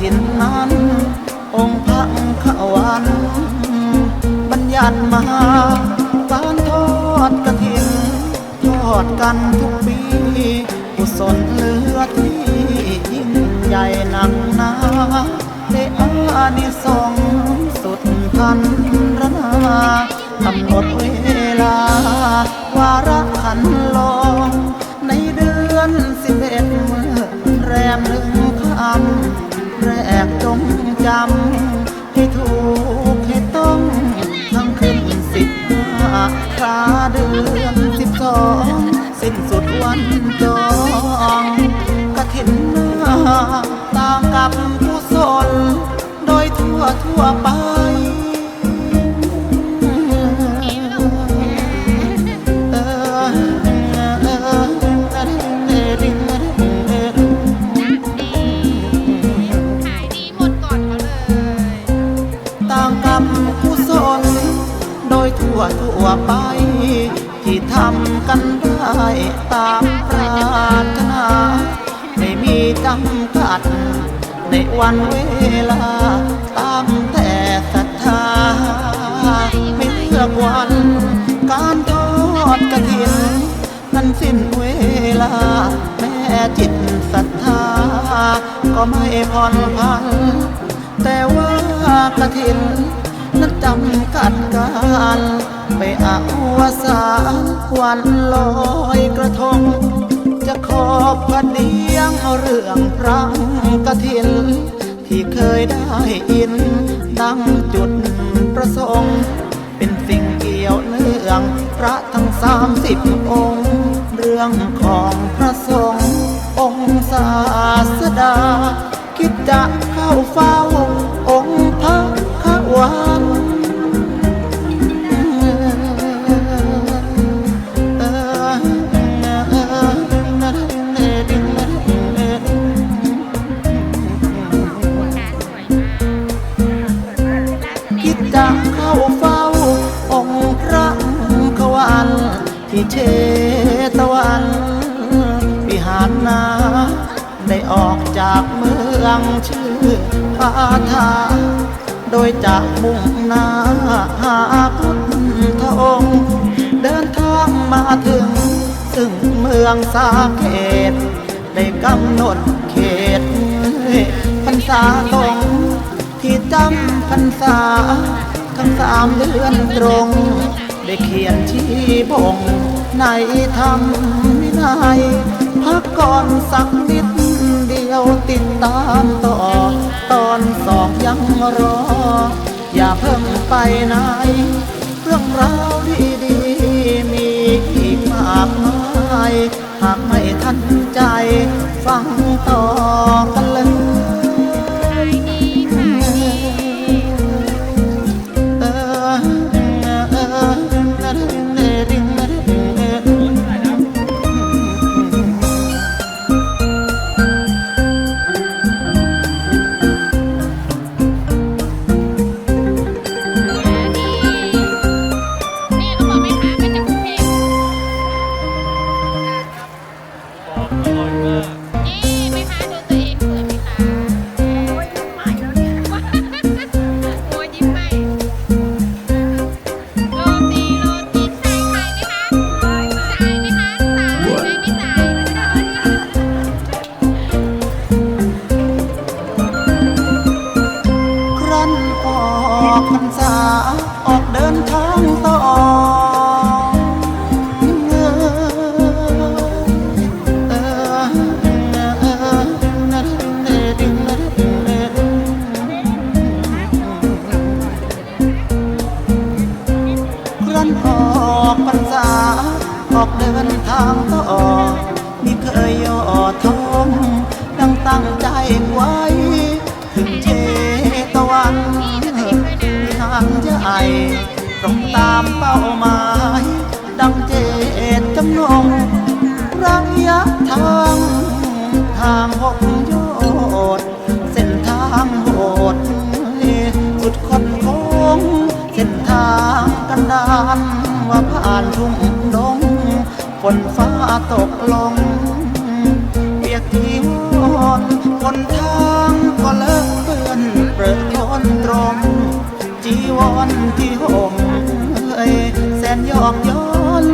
ากฐินนั้น องค์พระขวัน บัญญัติมาการทอดกฐิน ทอดกันทุกปีกุศลเหลือที่ยิ่งใหญ่หนักหนาได้อานิสงส์สุดพันรนากำหนดเวลา วาระขันลอง ในเดือนสิบเอ็ดเมื่อแรมหนึ่งคำ งจำให้ถูกให้ต้องทั้งขึ้นสิบห้าคราเดือนสิบสองสิ้นสุดวันจองกะทินนาตามกับกุศลโดยทั่วทั่วไป ในวันเวลา ตามแต่ศรัทธา ไม่เลือกวัน การทอดกระถิน นั้นสิ้นเวลา แม่จิตศรัทธา ก็ไม่ผ่อนพัน แต่ว่ากระถิน นั้นจำกัดการไปอาวสานวันลอยกระทง จะขอบพระ เอาเรื่องพระกฐิน ที่เคยได้ยิน ดังจุดประสงค์ เป็นสิ่งเกี่ยวเนื่อง พระทั้งสามสิบองค์ เรื่องของพระสงฆ์องค์ศาสดา คิดจะเข้าเฝ้า ที่เชตวัน วิหารนาได้ออกจากเมืองชื่อพาทาโดยจากมุ่งหน้าหาพุทธองค์ เดินทางมาถึง ซึ่งเมืองสาเกต ได้กำหนดเขตพรรษาตรงที่จำพรรษา ทั้งสามเดือนตรง ได้เขียนชี้บ่ง ในธรรมวินัยพักก่อนสักนิดเดียวติดตามต่อ ตอนสองยังรอ อย่าเพิ่งไปไหน เรื่องราวดีๆ มีอีกมากมาย หากไม่ทันใจ ฟังต่อกันเลย ทองดังตั้งใจไว้ ถึงเจตวันที่ห่างใหญ่ตรงตามเป้าหมาย ดังเจตจำนงระยะทาง ทางหกโยชน์เส้นทางโหดสุดคนโค้งเส้นทางกันดานว่าผ่านทุ่งดงฝนฟ้าตกลง คนทางก็เลิกเปื้อนเปรอะทนตรงจีวรที่ห่มเอ้ยแสนยอกย้อน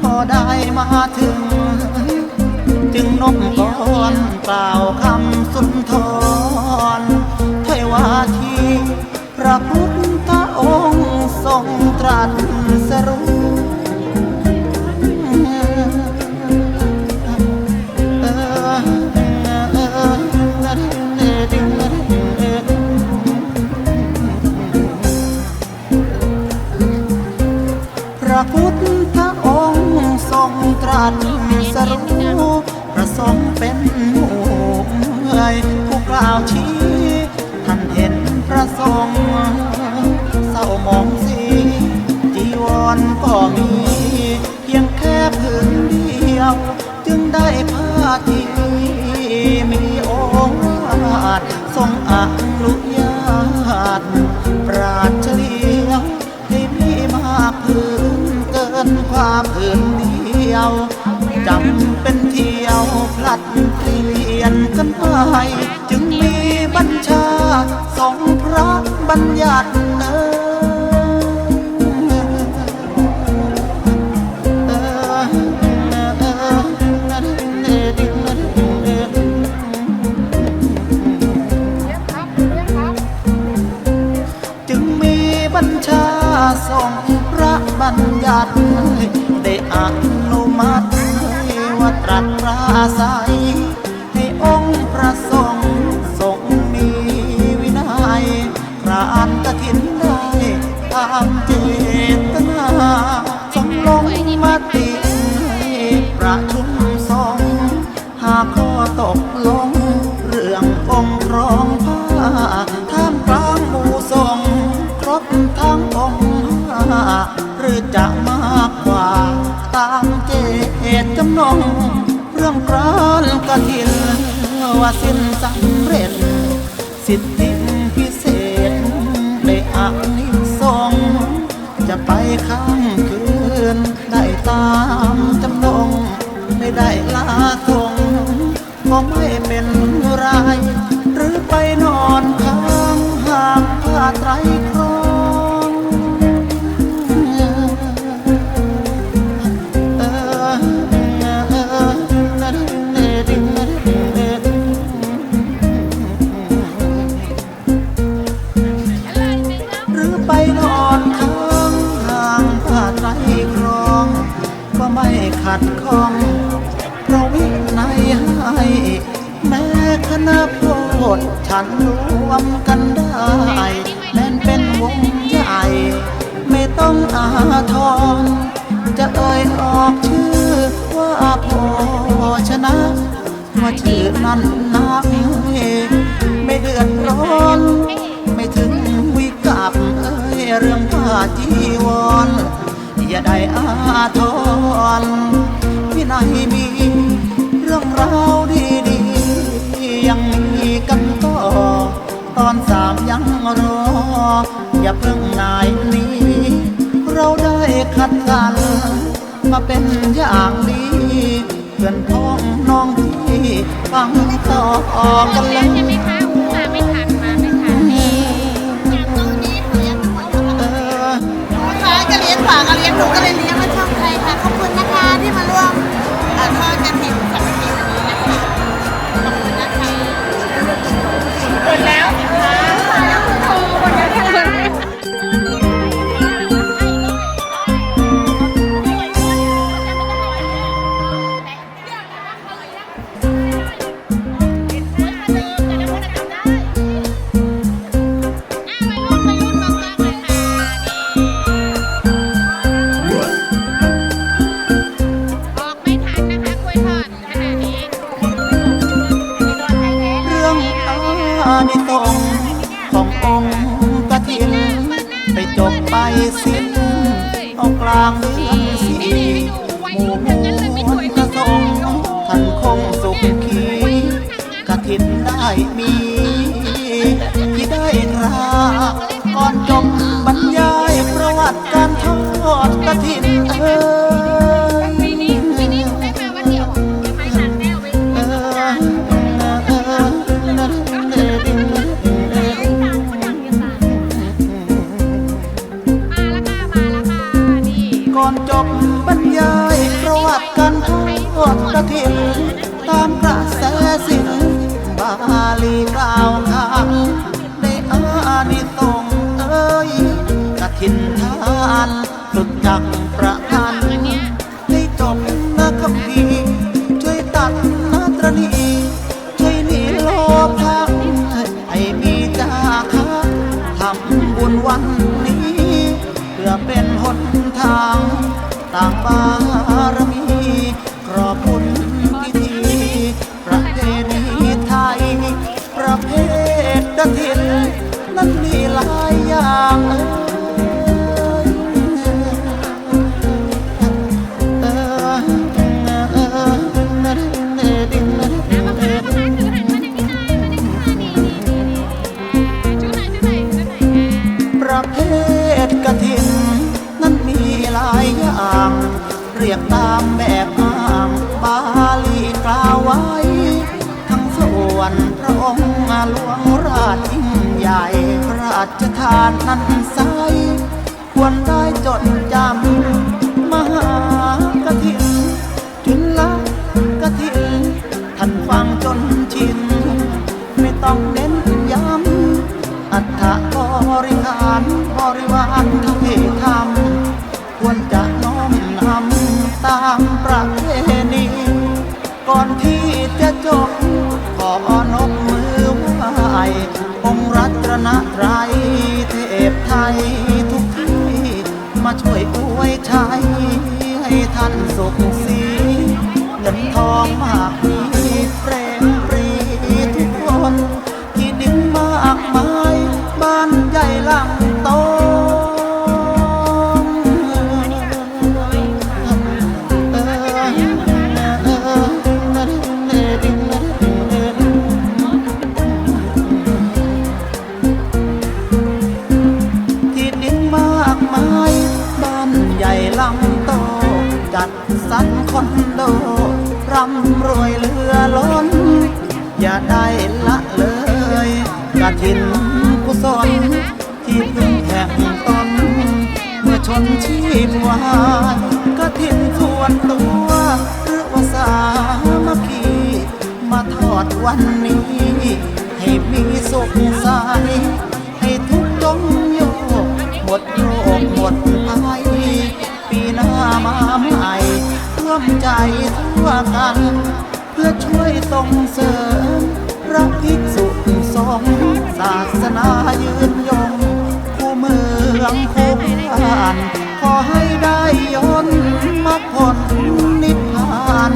พอได้มาถึง จึงนบก่อนกล่าวคำสุนทรถ้อยว่าทีพระพุทธองค์ทรงตรัสสรุ กันไปจึงมีบัญชาสองพระบัญญัติเอจึงมีบัญชาส่งพระบัญญัติได้อนุมัติว่าตรัสปราศัย ตามเจตจำนง เรื่องกรานกฐินว่าสิ้นสำเร็จ สิทธิพิเศษได้อานิสงจะไปข้างคืน ได้ตามจำนง ไม่ได้ลาทงก็ไม่เป็นไร หรือไป ดฉันรวมกันได้แม้นเป็นวงใหญ่ ไม่ต้องอาทร จะเอ่ยออกชื่อว่าพอชนะว่าชื่อนั้นนักไม่เดือดร้อน ไม่ถึงวิกับเอ้ยเรื่องผ้าจีวร อย่าได้อาทรวินัยมีเรื่องราวดีๆยัง ต่อตอนสามยังรอ อย่าเพิ่งนายหนี้ เราได้คัดกัน มาเป็นอย่างดีเพื่อนพ้องน้องพี่ฟังต่อกันเลยใช่ไหมคะอู้มาไม่ทันมาไม่ทันเออค่ะก็เลี้ยงฝากก็เลี้ยงหนูก็เลยเลี้ยง จะทานนั้นใส ควรได้จดจำ ละเลยกระถินกุศลที่พึ่งแห่งตนเมื่อชนชีพวานกระถินส่วนตัวหรือว่าสามาคคีมาทอดวันนี้ ให้มีสุขใสให้ทุกจงโยกหมดโยกหมดภัยปีหน้ามาใหม่ร่วมใจทั่วกัน เพื่อช่วยส่งเสริม ระภิกษุสงฆ์ศาสนายืนยงผู้เมืองคู่บ้านขอให้ได้ย้อนมาพ้นนิพพาน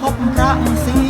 พบพระสี